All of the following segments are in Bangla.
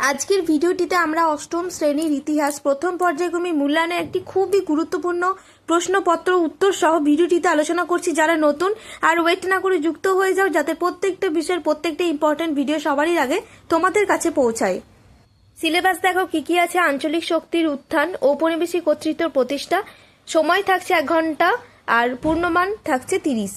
আজকের ভিডিওটিতে আমরা অষ্টম শ্রেণির ইতিহাস, প্রথম পর্যায়ক্রমে মূল্যায়নের একটি খুবই গুরুত্বপূর্ণ প্রশ্নপত্র উত্তর সহ ভিডিওটিতে আলোচনা করছি। যারা নতুন আর ওয়েট না করে যুক্ত হয়ে যাও, যাতে প্রত্যেকটা বিষয়ের প্রত্যেকটা ইম্পর্টেন্ট ভিডিও সবারই আগে তোমাদের কাছে পৌঁছায়। সিলেবাস দেখো, কি কি আছে? আঞ্চলিক শক্তির উত্থান, ঔপনিবেশিক কর্তৃত্ব প্রতিষ্ঠা, সময় থাকছে এক ঘণ্টা আর পূর্ণমান থাকছে তিরিশ।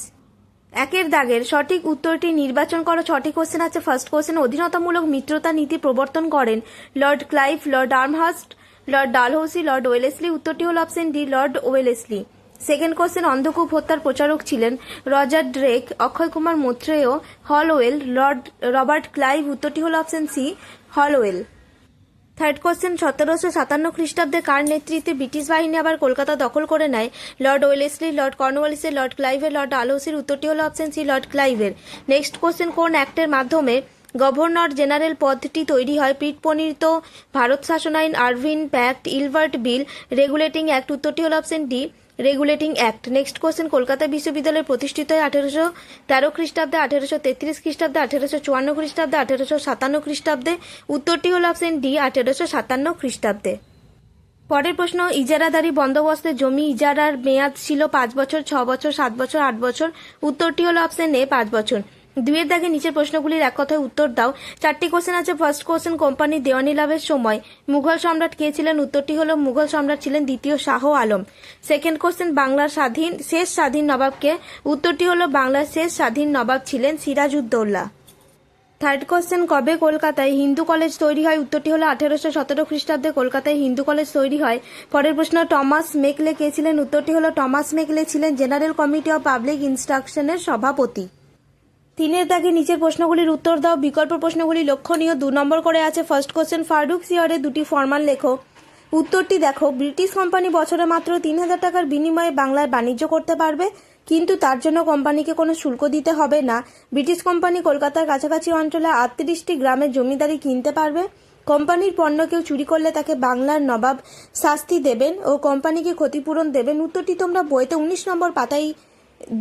একের দাগের সঠিক উত্তরটি নির্বাচন করো। সঠিক কোশ্চেন আছে। ফার্স্ট কোশ্চেন অধীনতামূলক মিত্রতা নীতি প্রবর্তন করেন Lord Clive Lord Amherst Lord Dalhousie Lord Wellesley উত্তরটি হল option D Lord Wellesley second question অন্ধকূপ হত্যার প্রচারক ছিলেন Roger Drake Akshay Kumar Maitreya Holwell Lord Robert Clive উত্তরটি হল option C Holwell third question সতেরোশো সাতান্ন খ্রিস্টাব্দে কার নেতৃত্বে ব্রিটিশ বাহিনী আবার কলকাতা দখল করে নেয়? লর্ড ওয়েলেসলি লর্ড কর্নওয়ালিসের লর্ড ক্লাইভের লর্ড আলোসির উত্তরটি হল অপশন সি লর্ড ক্লাইভের নেক্সট কোশ্চেন কোন অ্যাক্টের মাধ্যমে গভর্নর জেনারেল পদটি তৈরি হয়? পিট প্রণীত ভারত শাসন আইন Irwin pact Ilbert bill regulating act উত্তরটি হল option D regulating act. Next question, Kolkata বিশ্ববিদ্যালয় প্রতিষ্ঠিত হয় আঠেরোশো তেরো খ্রিস্টাব্দে আঠেরোশো তেত্রিশ খ্রিস্টাব্দে আঠেরোশো চুয়ান্ন খ্রিস্টাব্দে আঠেরোশো সাতান্ন খ্রিস্টাব্দে। উত্তরটি হল অপশন ডি আঠেরোশো সাতান্ন খ্রিস্টাব্দে। পরের প্রশ্ন, ইজারাদারি বন্দোবস্তে জমি ইজারার মেয়াদ ছিল পাঁচ বছর, ছ বছর, সাত বছর, আট বছর। উত্তরটি হল অপশন এ পাঁচ বছর। দুইয়ের দাগে নিচের প্রশ্নগুলির এক কথায় উত্তর দাও। চারটি কোশ্চেন আছে। ফার্স্ট কোশ্চেন কোম্পানির দেওয়ানি লাভের সময়। মুঘল সম্রাট কে ছিলেন? উত্তরটি হলো, মুঘল সম্রাট ছিলেন দ্বিতীয় শাহ আলম। সেকেন্ড কোশ্চেন বাংলার স্বাধীন, শেষ স্বাধীন নবাবকে উত্তরটি হলো, বাংলার শেষ স্বাধীন নবাব ছিলেন সিরাজউদ্দৌলা। থার্ড কোশ্চেন কবে কলকাতায় হিন্দু কলেজ তৈরি হয়? উত্তরটি হলো, আঠেরোশো সতেরো খ্রিস্টাব্দে কলকাতায় হিন্দু কলেজ তৈরি হয়। পরের প্রশ্ন, টমাস মেকলে কে ছিলেন? উত্তরটি হলো, টমাস মেকলে ছিলেন জেনারেল কমিটি অফ পাবলিক ইনস্ট্রাকশনের সভাপতি। তিনের দাগে নিচের প্রশ্নগুলির উত্তর দাও। বিকল্প প্রশ্নগুলি লক্ষণীয়। দু নম্বর করে আছে ফার্স্ট কোশ্চেন ফারুক সিয়ারে দুটি ফরমান লেখো। উত্তরটি দেখো, ব্রিটিশ কোম্পানি বছরে মাত্র তিন হাজার টাকার বিনিময়ে বাংলায় বাণিজ্য করতে পারবে, কিন্তু তার জন্য কোম্পানিকে কোনো শুল্ক দিতে হবে না। ব্রিটিশ কোম্পানি কলকাতার কাছাকাছি অঞ্চলে আটত্রিশটি গ্রামের জমিদারি কিনতে পারবে। কোম্পানির পণ্য কেউ চুরি করলে তাকে বাংলার নবাব শাস্তি দেবেন ও কোম্পানিকে ক্ষতিপূরণ দেবেন। উত্তরটি তোমরা বইতে উনিশ নম্বর পাতায়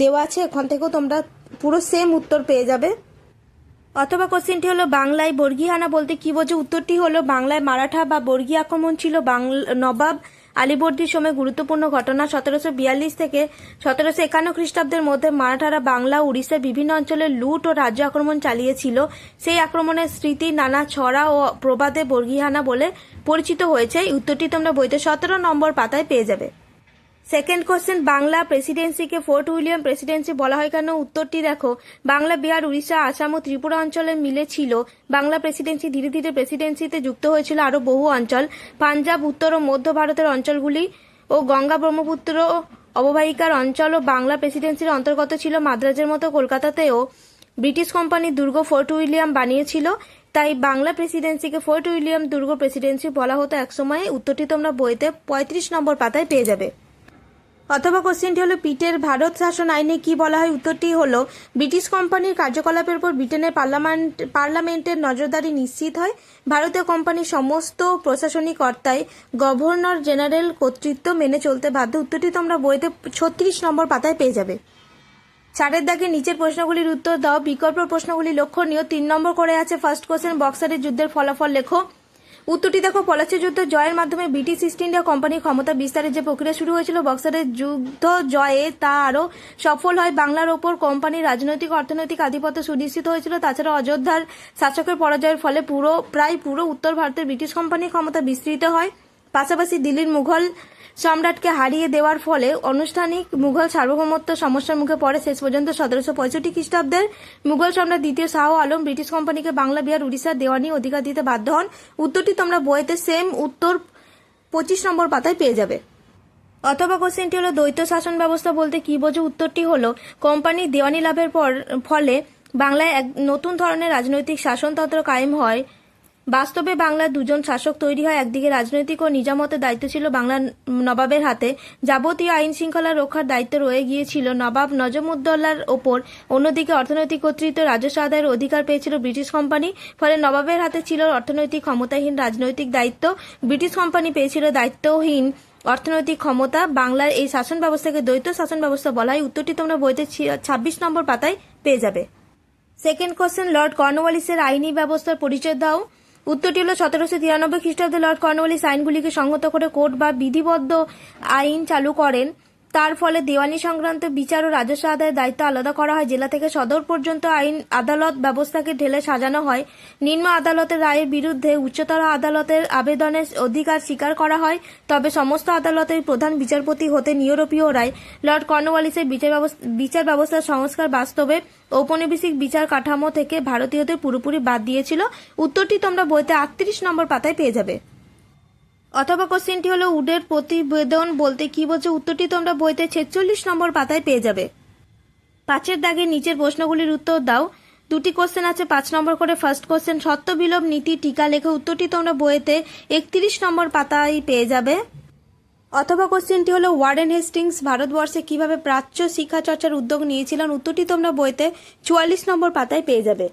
দেওয়া আছে, এখান থেকেও তোমরা পুরো সেম উত্তর পেয়ে যাবে। অথবা কোশ্চেনটি হলো, বাংলায় বর্গীয় হানা বলতে কি বোঝো? উত্তরটি হলো, বাংলায় মারাঠা বা বর্গী আক্রমণ ছিল নবাব আলীবর্দীর সময় গুরুত্বপূর্ণ ঘটনা। সতেরোশো বিয়াল্লিশ থেকে সতেরোশো একান্ন খ্রিস্টাব্দের মধ্যে মারাঠারা বাংলা, উড়িষ্যার বিভিন্ন অঞ্চলে লুট ও রাজ্য আক্রমণ চালিয়েছিল। সেই আক্রমণের স্মৃতি নানা ছড়া ও প্রবাদে বর্গীহানা বলে পরিচিত হয়েছে। এই উত্তরটি তোমরা বইতে সতেরো নম্বর পাতায় পেয়ে যাবে। সেকেন্ড কোশ্চেন বাংলা প্রেসিডেন্সিকে ফোর্ট উইলিয়াম প্রেসিডেন্সি বলা হয় কেন? উত্তরটি দেখো, বাংলা, বিহার, উড়িষ্যা, আসাম ও ত্রিপুরা অঞ্চলে মিলে ছিল। বাংলা প্রেসিডেন্সি ধীরে ধীরে প্রেসিডেন্সিতে যুক্ত হয়েছিল আরও বহু অঞ্চল। পাঞ্জাব, উত্তর ও মধ্য ভারতের অঞ্চলগুলি ও গঙ্গা ব্রহ্মপুত্র অববাহিকার অঞ্চল ও বাংলা প্রেসিডেন্সির অন্তর্গত ছিল। মাদ্রাজের মতো কলকাতাতেও ব্রিটিশ কোম্পানির দুর্গ ফোর্ট উইলিয়াম বানিয়েছিল। তাই বাংলা প্রেসিডেন্সিকে ফোর্ট উইলিয়াম দুর্গ প্রেসিডেন্সি বলা হতো একসময়। উত্তরটি তোমরা বইতে পঁয়ত্রিশ নম্বর পাতায় পেয়ে যাবে। অথবা কোশ্চেনটি হলো, পিটের ভারত শাসন আইনে কি বলা হয়? উত্তরটি হলো, ব্রিটিশ কোম্পানির কার্যকলাপের উপর ব্রিটেনের পার্লামেন্ট, পার্লামেন্টের নজরদারি নিশ্চিত হয়। ভারতীয় কোম্পানির সমস্ত প্রশাসনিক কর্তায় গভর্নর জেনারেল কর্তৃত্ব মেনে চলতে বাধ্য। উত্তরটি তোমরা বইতে ছত্রিশ নম্বর পাতায় পেয়ে যাবে। চারের দাগে নিচের প্রশ্নগুলির উত্তর দাও। বিকল্প প্রশ্নগুলি লক্ষণীয় তিন নম্বর করে আছে, ফার্স্ট কোশ্চেন বক্সারের যুদ্ধের ফলাফল লেখো। উত্তরটি দেখো, পলাশি যুদ্ধ জয়ের মাধ্যমে ব্রিটিশ ইস্ট ইন্ডিয়া কোম্পানির ক্ষমতা বিস্তারের যে প্রক্রিয়া শুরু হয়েছিল, বক্সারের যুদ্ধ জয়ে তা আরও সফল হয়। বাংলার ওপর কোম্পানির রাজনৈতিক, অর্থনৈতিক আধিপত্য সুনিশ্চিত হয়েছিল। তাছাড়া অযোধ্যার শাসকের পরাজয়ের ফলে পুরো, প্রায় পুরো উত্তর ভারতের ব্রিটিশ কোম্পানির ক্ষমতা বিস্তৃত হয়। পাশাপাশি দিল্লির মুঘল সম্রাটকে হারিয়ে দেওয়ার ফলে আনুষ্ঠানিক মুঘল সার্বভৌমত্ব সমস্যার মুখে পড়ে শেষ পর্যন্ত সতেরোশো পঁয়ষট্টি খ্রিস্টাব্দের মুঘল সম্রাট দ্বিতীয় শাহ আলম ব্রিটিশ কোম্পানিকে বাংলা বিহার, উড়িষ্যার দেওয়ানি অধিকার দিতে বাধ্য হন। উত্তরটি তোমরা বইতে সেম উত্তর পঁচিশ নম্বর পাতায় পেয়ে যাবে। অথবা কোশ্চেনটি হলো, দ্বৈত শাসন ব্যবস্থা বলতে কি বোঝো? উত্তরটি হলো কোম্পানির দেওয়ানি লাভের পর, ফলে বাংলায় এক নতুন ধরনের রাজনৈতিক শাসনতন্ত্র কায়েম হয়। বাস্তবে বাংলার দুজন শাসক তৈরি হয় একদিকে রাজনৈতিক ও নিজামতের দায়িত্ব ছিল বাংলার নবাবের হাতে। যাবতীয় আইন শৃঙ্খলা রক্ষার দায়িত্ব রয়ে গিয়েছিল নবাব নজমুদ্দৌলার ওপর। অন্যদিকে অর্থনৈতিক কর্তৃত্ব, রাজস্ব আদায়ের অধিকার পেয়েছিল ব্রিটিশ কোম্পানি। ফলে নবাবের হাতে ছিল অর্থনৈতিক ক্ষমতাহীন রাজনৈতিক দায়িত্ব। ব্রিটিশ কোম্পানি পেয়েছিল দায়িত্বহীন অর্থনৈতিক ক্ষমতা। বাংলার এই শাসন ব্যবস্থাকে দ্বৈত শাসন ব্যবস্থা বলা হয় উত্তরটি তোমরা বইতে ছাব্বিশ নম্বর পাতায় পেয়ে যাবে। সেকেন্ড কোশ্চেন, লর্ড কর্নওয়ালিসের আইনি ব্যবস্থার পরিচয় দাও। উত্তরটি হল সতেরোশো তিরানব্বই খ্রিস্টাব্দে লর্ড কর্নওয়ালিস আইনগুলিকে সংহত করে কোর্ট বা বিধিবদ্ধ আইন চালু করেন। তার ফলে দেওয়ানি সংক্রান্ত বিচার ও রাজস্ব আদায়ের দায়িত্ব আলাদা করা হয়। জেলা থেকে সদর পর্যন্ত আইন আদালত ব্যবস্থাকে ঢেলে সাজানো হয়। নিম্ন আদালতের রায়ের বিরুদ্ধে উচ্চতর আদালতের আবেদনের অধিকার স্বীকার করা হয়। তবে সমস্ত আদালতের প্রধান বিচারপতি হতেন ইউরোপীয় রায়। লর্ড কর্নওয়ালিসের বিচার বিচার ব্যবস্থার সংস্কার বাস্তবে ঔপনিবেশিক বিচার কাঠামো থেকে ভারতীয়দের পুরোপুরি বাদ দিয়েছিল। উত্তরটি তোমরা বইতে আটত্রিশ নম্বর পাতায় পেয়ে যাবে। অথবা কোশ্চেনটি হলো, উডের প্রতিবেদন বলতে কি বলছে? উত্তরটি তোমরা বইতে ছেচল্লিশ নম্বর পাতায় পেয়ে যাবে। পাঁচের দাগে নিচের প্রশ্নগুলির উত্তর দাও। দুটি কোশ্চেন আছে, পাঁচ নম্বর করে ফার্স্ট কোশ্চেন। সত্য বিলোপ নীতি, টিকা লেখে, উত্তরটি তোমরা বইতে একত্রিশ নম্বর পাতায় পেয়ে যাবে। অথবা কোশ্চেনটি হলো, ওয়ারেন হেস্টিংস ভারতবর্ষে কীভাবে প্রাচ্য শিক্ষা চর্চার উদ্যোগ নিয়েছিলেন? উত্তরটি তোমরা বইতে চুয়াল্লিশ নম্বর পাতায় পেয়ে যাবে।